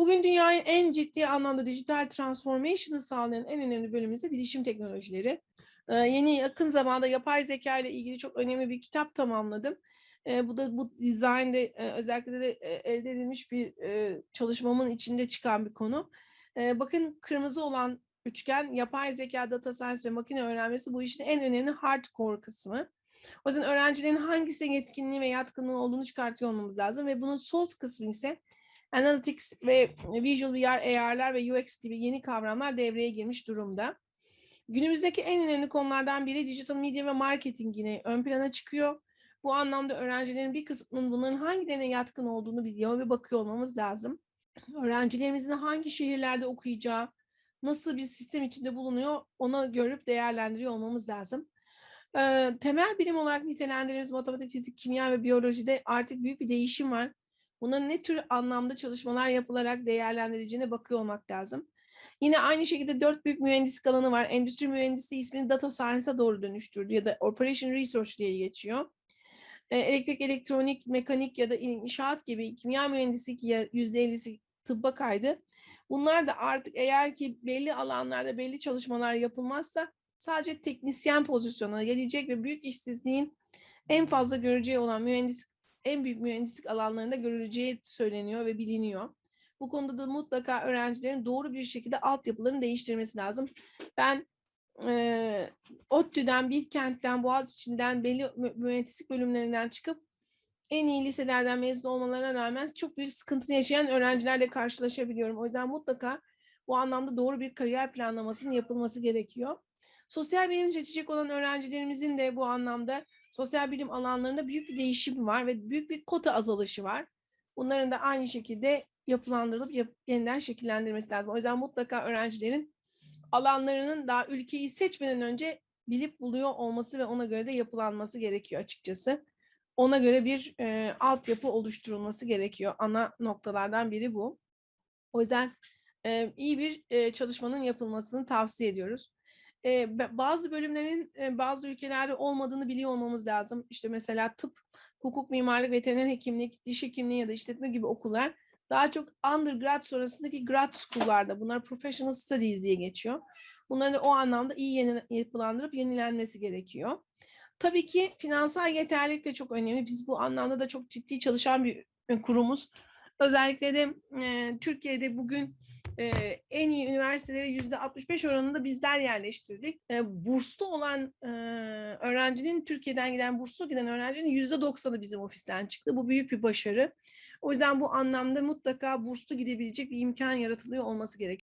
Bugün dünyayı en ciddi anlamda dijital transformation'ı sağlayan en önemli bölüm ise bilişim teknolojileri. Ee, yeni yakın zamanda yapay zeka ile ilgili çok önemli bir kitap tamamladım. Ee, bu da bu design'de e, özellikle de e, elde edilmiş bir e, çalışmamın içinde çıkan bir konu. Ee, bakın kırmızı olan üçgen yapay zeka, data science ve makine öğrenmesi bu işin en önemli hardcore kısmı. O yüzden öğrencilerin hangisine yetkinliği ve yatkınlığı olduğunu çıkartıyor olmamız lazım ve bunun soft kısmı ise Analytics ve Visual VR, AR'lar ve UX gibi yeni kavramlar devreye girmiş durumda. Günümüzdeki en önemli konulardan biri dijital medya ve marketing yine ön plana çıkıyor. Bu anlamda öğrencilerin bir kısmının bunların hangilerine yatkın olduğunu biliyor ve bakıyor olmamız lazım. Öğrencilerimizin hangi şehirlerde okuyacağı, nasıl bir sistem içinde bulunuyor ona görüp değerlendiriyor olmamız lazım. Temel bilim olarak nitelendirdiğimiz matematik, fizik, kimya ve biyolojide artık büyük bir değişim var. Bunların ne tür anlamda çalışmalar yapılarak değerlendiricine bakıyor olmak lazım. Yine aynı şekilde dört büyük mühendislik alanı var. Endüstri mühendisliği ismini data science'a doğru dönüştürdü ya da operation research diye geçiyor. Elektrik, elektronik, mekanik ya da inşaat gibi kimya mühendislik %50'si tıbba kaydı. Bunlar da artık eğer ki belli alanlarda belli çalışmalar yapılmazsa sadece teknisyen pozisyonuna gelecek ve büyük işsizliğin en fazla göreceği olan mühendislik en büyük mühendislik alanlarında görüleceği söyleniyor ve biliniyor. Bu konuda da mutlaka öğrencilerin doğru bir şekilde altyapılarını değiştirmesi lazım. Ben e, ODTÜ'den, Bilkent'ten, Boğaziçi'nden, belli mühendislik bölümlerinden çıkıp en iyi liselerden mezun olmalarına rağmen çok büyük sıkıntı yaşayan öğrencilerle karşılaşabiliyorum. O yüzden mutlaka bu anlamda doğru bir kariyer planlamasının yapılması gerekiyor. Sosyal bilim seçecek olan öğrencilerimizin de bu anlamda sosyal bilim alanlarında büyük bir değişim var ve büyük bir kota azalışı var. Bunların da aynı şekilde yapılandırılıp yap, yeniden şekillendirmesi lazım. O yüzden mutlaka öğrencilerin alanlarının daha ülkeyi seçmeden önce bilip buluyor olması ve ona göre de yapılanması gerekiyor açıkçası. Ona göre bir e, altyapı oluşturulması gerekiyor. Ana noktalardan biri bu. O yüzden e, iyi bir e, çalışmanın yapılmasını tavsiye ediyoruz e, bazı bölümlerin e, bazı ülkelerde olmadığını biliyor olmamız lazım. İşte mesela tıp, hukuk, mimarlık, veteriner hekimlik, diş hekimliği ya da işletme gibi okullar daha çok undergrad sonrasındaki grad school'larda bunlar professional studies diye geçiyor. Bunların o anlamda iyi yeni, yapılandırıp yenilenmesi gerekiyor. Tabii ki finansal yeterlilik de çok önemli. Biz bu anlamda da çok ciddi çalışan bir kurumuz. Özellikle de e, Türkiye'de bugün e, en iyi üniversiteleri yüzde 65 oranında bizler yerleştirdik. E, burslu olan e, öğrencinin Türkiye'den giden burslu giden öğrencinin yüzde 90'ı bizim ofisten çıktı. Bu büyük bir başarı. O yüzden bu anlamda mutlaka burslu gidebilecek bir imkan yaratılıyor olması gerekiyor.